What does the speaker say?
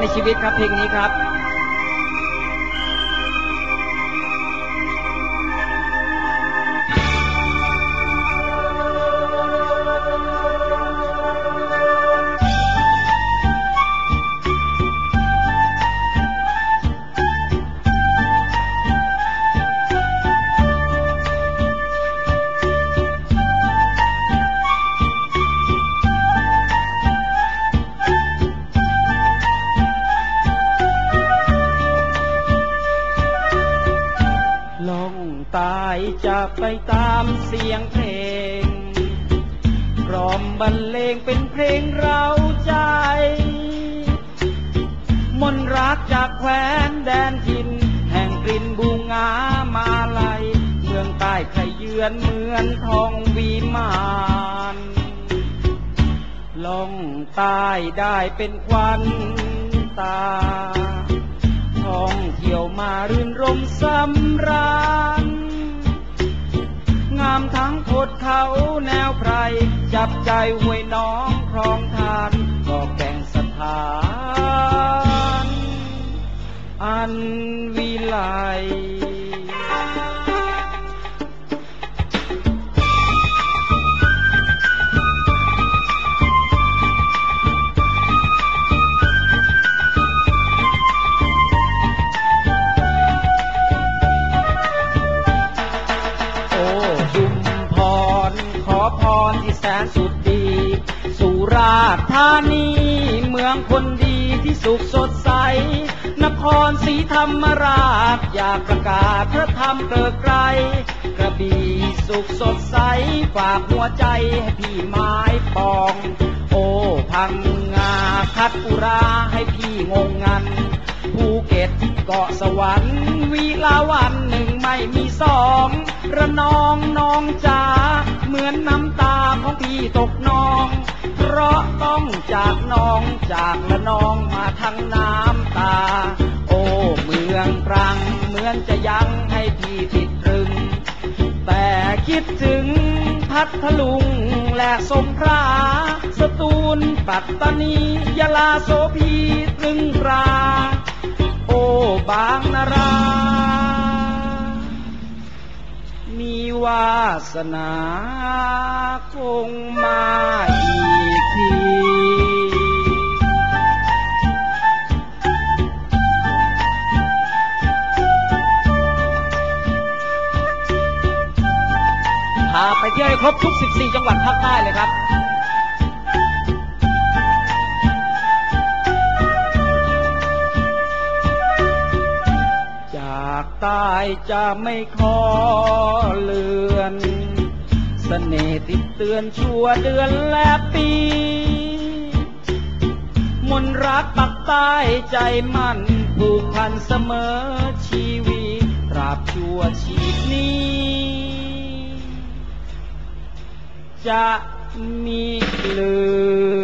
ในชีวิตครับเพลงนี้ครับ ลงตายจะไปตามเสียงเพลงกล่อมบรรเลงเป็นเพลงเราใจ มนต์รักจากแคว้นแดนทิน แห่งกลิ่นบูงามาลัย เมืองใต้ใครเยือนเหมือนทองวีมานล่องใต้ได้เป็นควันตา ท่องเที่ยวมารื่นรมสำราญงามทั้งโคดเขาแนวไพร จับใจห้วยน้องครองทานก็แก่งสถาน อันวิไล พรที่แสนสุดดี สุราษฎร์ธานี เมืองคนดีที่สุขสดใส นครศรีธรรมราช อยากประกาศพระธรรมเกลิกไกลกระบี่สุขสดใส ฝากหัวใจให้พี่ไม้ปอง โอ้พังงาคัดอุราให้พี่งงงันภูเก็ตเกาะสวรรค์วีลาวันหนึ่งไม่มีสอง ระนองน้องจ๋าเหมือนน้ำตาของพี่ตกนอง เพราะต้องจากน้องจากละนองมาทั้งน้ำตา โอ้เมืองตรังเหมือนจะยังให้พี่ติดตรึง แต่คิดถึงพัทลุงและสงขลาสตูลปัตตานียะลาโสพีตรึงรา โอ้บางนารา วาสนาคงมาอีกทีพาไปเที่ยวให้ครบทุก 14 จังหวัดภาคใต้เลยครับ จากใต้จะไม่ขอเลือนเสน่ห์ติดเตือนชั่วเดือนและปี มนรักปักใต้ใจมั่นผูกพันเสมอชีวิตตราบชั่วชีพนี้ จะมีเลือ